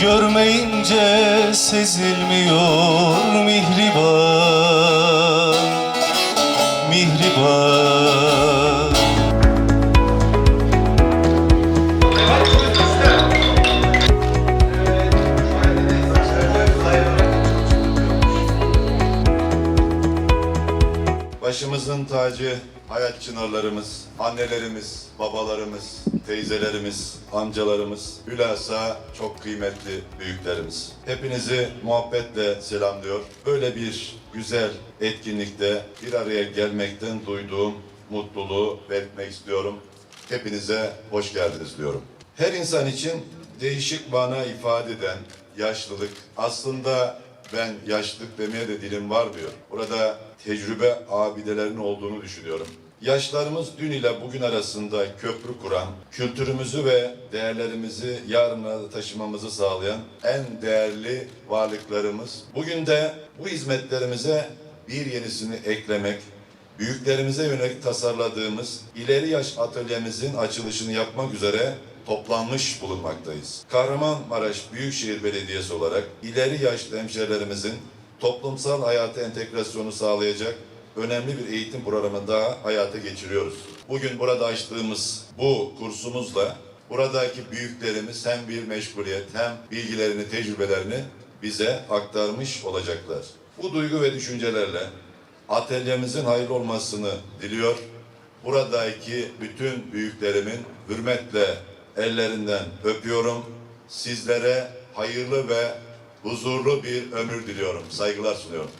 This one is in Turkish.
görmeyince sezilmiyor mihriban Mihriban. Başımızın tacı hayat çınarlarımız, annelerimiz, babalarımız, teyzelerimiz, amcalarımız, hülasa çok kıymetli büyüklerimiz. Hepinizi muhabbetle selamlıyor. Böyle bir güzel etkinlikte bir araya gelmekten duyduğum mutluluğu belirtmek istiyorum. Hepinize hoş geldiniz diyorum. Her insan için değişik mana ifade eden yaşlılık aslında ben yaşlılık demeye de dilim var diyor. Burada tecrübe abidelerinin olduğunu düşünüyorum. Yaşlarımız dün ile bugün arasında köprü kuran, kültürümüzü ve değerlerimizi yarına taşımamızı sağlayan en değerli varlıklarımız. Bugün de bu hizmetlerimize bir yenisini eklemek, büyüklerimize yönelik tasarladığımız ileri yaş atölyemizin açılışını yapmak üzere toplanmış bulunmaktayız. Kahramanmaraş Büyükşehir Belediyesi olarak ileri yaşlı hemşehrilerimizin toplumsal hayata entegrasyonu sağlayacak önemli bir eğitim programını daha hayata geçiriyoruz. Bugün burada açtığımız bu kursumuzla buradaki büyüklerimiz hem bir meşguliyet hem bilgilerini, tecrübelerini bize aktarmış olacaklar. Bu duygu ve düşüncelerle atölyemizin hayırlı olmasını diliyor. Buradaki bütün büyüklerimin hürmetle ellerinden öpüyorum. Sizlere hayırlı ve huzurlu bir ömür diliyorum. Saygılar sunuyorum.